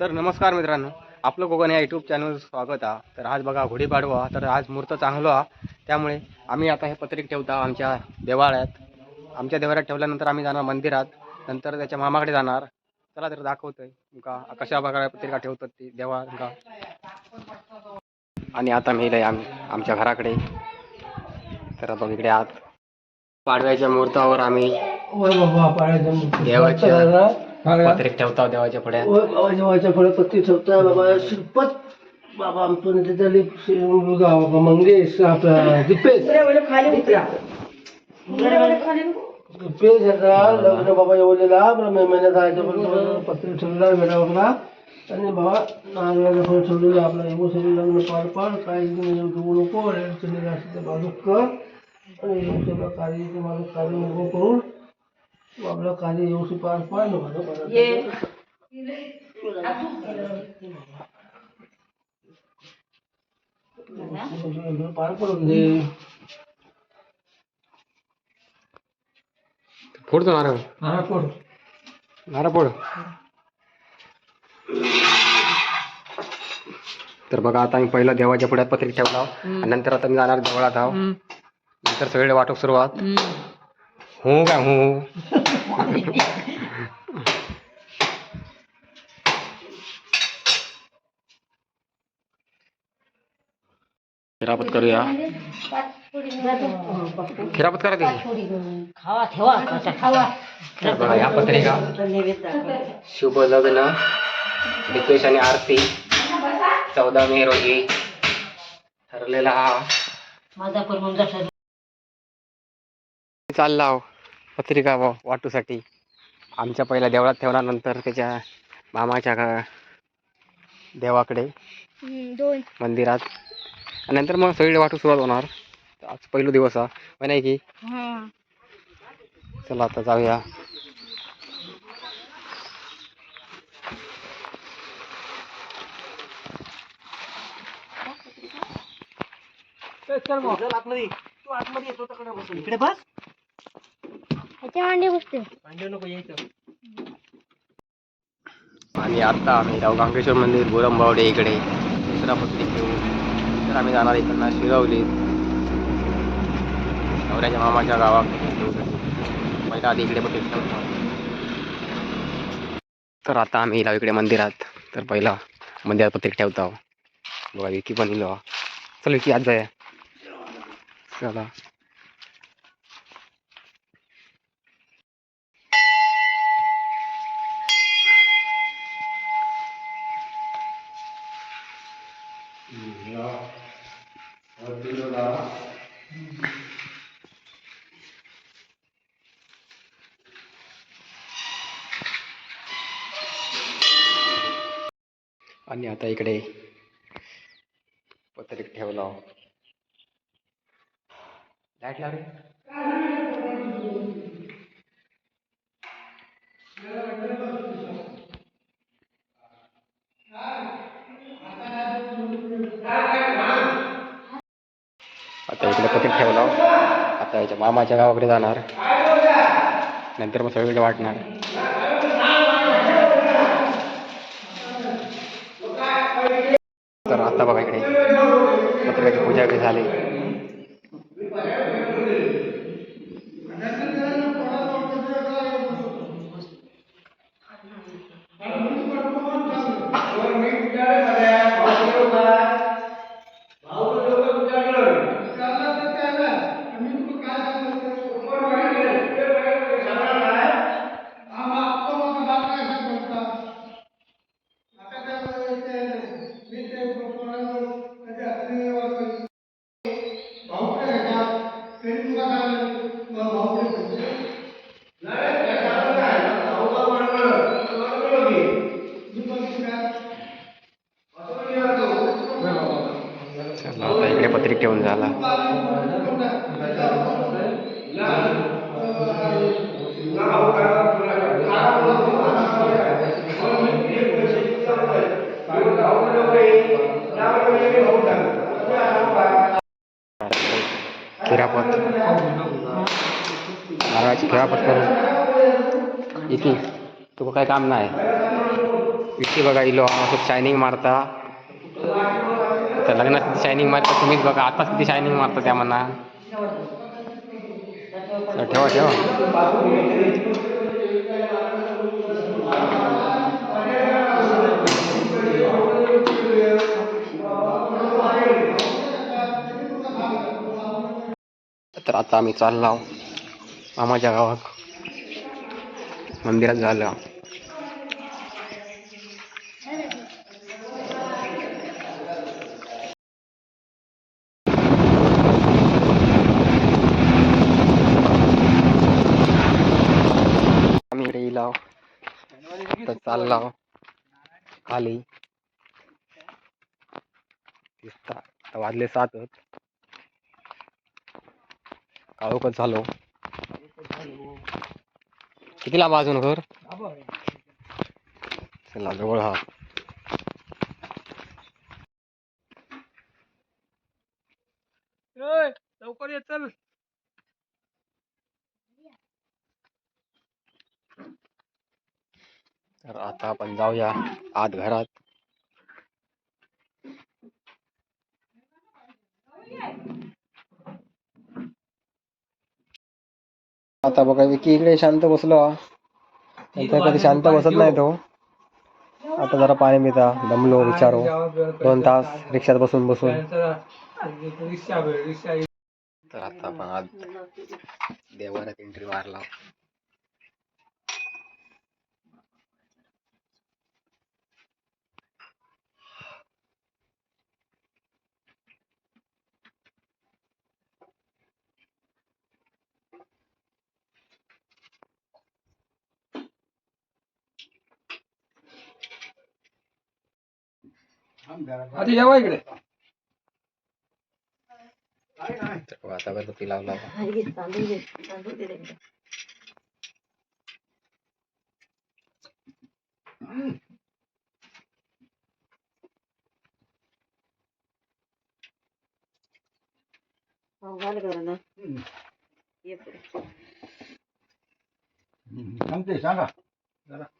तर नमस्कार मित्रांनो आपलं कोकण या यूट्यूब चॅनल स्वागत आहे. तर आज बघा गुढीपाडवा तर आज मुहूर्त चांगलो हा त्यामुळे आम्ही आता हे पत्रिक ठेवता आमच्या देवाळ्यात आमच्या देवाळ्यात ठेवल्यानंतर आम्ही जाणार मंदिरात. नंतर त्याच्या मामाकडे जाणार. चला तर दाखवतोय. तुमका कशा प्रकारे पत्रिका ठेवतात ती देवा तुमका आणि आता मी आम आमच्या घराकडे. तर बघ इकडे आत. पाडव्याच्या मुहूर्तावर आम्ही देवाच्या पत्रिक ठेवता देवाच्या बाबा जेव्हाच्या पुढे पत्ती ठेवता बाबा श्रीपत. बाबा आमचं तिथली मुलगा बाबा मंगेश आपला दिपेश. दिपेश. याचा लग्न बाबा येवलेला आपला मे महिन्यात जायचं पण पत्री ठेवलेला वेळा बघला आणि बाबा नारळाला पण ठेवलेलं आपलं येऊ सगळं लग्न पार पाड काय घेऊ नको अडचणी असते बाजूक कर. आणि सगळं कार्य ते माझं कार्य नको करून. पार पार पडून दे फोडतो नारळ. नारळ पड नारळ फोड. तर बघा आता मी पहिलं देवाच्या पुढ्यात पत्रिक ठेवला आणि नंतर आता मी जाणार देवळात आहो नंतर सगळे वाटप सुरुवात. हो काय हो. खिरापत करूया. खिरापत करा त्याची खावा ठेवा. आता खावा. तर बघा या पत्रिका. शुभ लग्न दिपेश आणि आरती. चौदा मे रोजी ठरलेला हा. माझा पण चालला हो. पत्रिका वा- वाटूसाठी आमच्या पहिल्या देवळात ठेवला नंतर त्याच्या मामाच्या देवाकडे दोन. मंदिरात. आणि नंतर मग सगळीकडे वाटू सुरुवात होणार. आज पहिला दिवस हा. होय नाही की? हा. चला आता जाऊया. इकडे बस. ह्याच्या मांडी बसते नको यायचं आणि आता आम्ही राव गांगेश्वर मंदिर गोरंबावडे इकडे दुसरा पत्रिक घेऊन. तर आम्ही जाणार इकडनं शिरवली. नवऱ्याच्या मामाच्या गावाकडे ठेवू पहिला आधी इकडे पत्रिक ठेवतो तर आता आम्ही इला इकडे मंदिरात. तर पहिला मंदिरात पत्रिक ठेवतो. बघा विकी पण इलो चल विकी आज जाऊया. चला. आणि आता इकडे पत्रिक ठेवलं. लाइट लाव रे. आता इकडे पत्रिक ठेवलं. आता याच्या मामाच्या गावाकडे जाणार. नंतर मग सगळीकडे वाटणार. तर बघा इकडे. पत्र्याची पूजा वगैरे झाली. ठेवून झाला. खिरापत महाराज खिरापत करू. इथे तुका काय काम नाही इथे बघा इलो खूप शायनिंग मारता. तर लग्नात शायनिंग मारता तुम्हीच बघा. आताच किती शायनिंग मारता त्या म्हणा ठेवा ठेवा. तर आता आम्ही चाललो मामाच्या गावात. मंदिरात झालं आम्ही इकडे इलाव तर चाललाव आले. वाजले सातच काळोखच झालो किती लांब अजून घर? चला जवळ हा लवकर ये चल तर आता आपण जाऊया आत घरात आता बघा विकी इकडे शांत बसलो. कधी शांत बसत नाही तो. आता जरा पाणी पिता दमलो विचारो. दोन तास रिक्षात बसून बसून. तर आता आपण आज देवाऱ्यात एंट्री मारला. आता जेवा इकडे. गणपती लावला सांगते सांगा. बस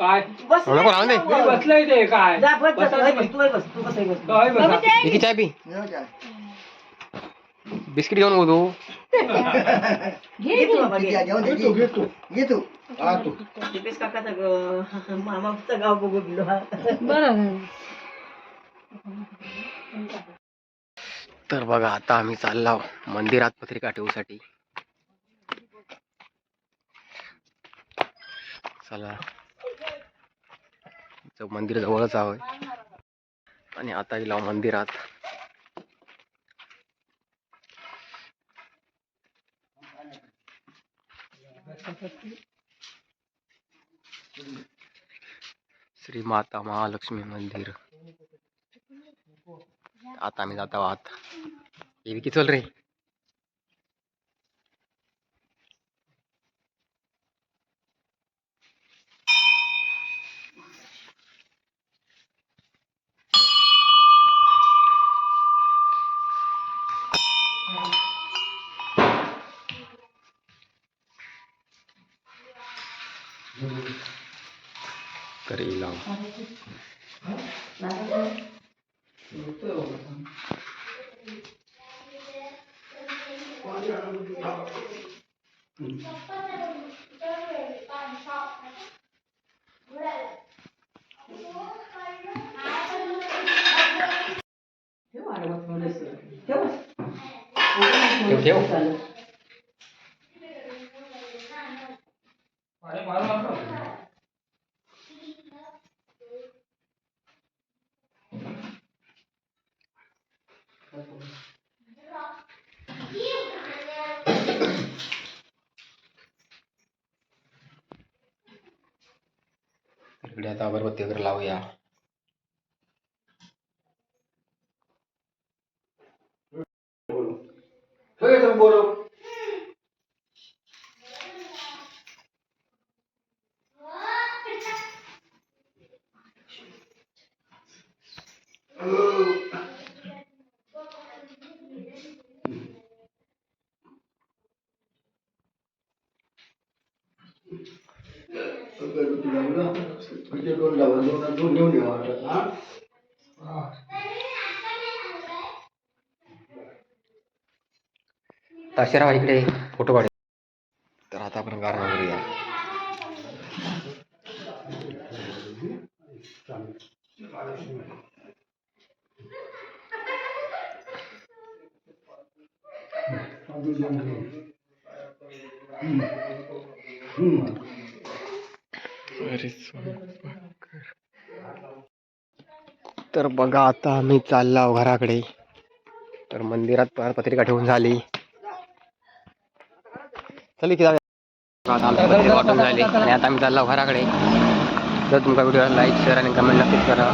काय? बस नको राहून दे बसलंय ते काय? जा बस बस बस तू बस तू कसं बस. काय बसा विकी चाय पी. बिस्किट घेऊन बोलू घे तू बाबा घे घेतो घेतो घेतो हा तू. दीपेश काकाचा ग- मामाचं गाव बघू गेलो हा तर बघा आता आम्ही चाललो मंदिरात पत्रिका ठेवूसाठी. चला. मंदिर जवळच आहे. आणि आता गेलो मंदिरात. श्री माता महालक्ष्मी मंदिर. आता आम्ही जात आत. ये विकी चल रे. तर येईल ठेव ठेव इकडे आता अगरबत्ती वगैरे लावूया. लावा दोन दोन घेऊन ठेवा हा दशरा इकडे फोटो काढू तर आता आपण गाणं करूया तर बघा आता आम्ही चाललो घराकडे. तर मंदिरात पत्रिका ठेवून झाली. चल की वाटून झाली. आणि आता आम्ही चाललो घराकडे. जर तुमचा व्हिडिओ लाईक शेअर आणि कमेंट नक्कीच करा.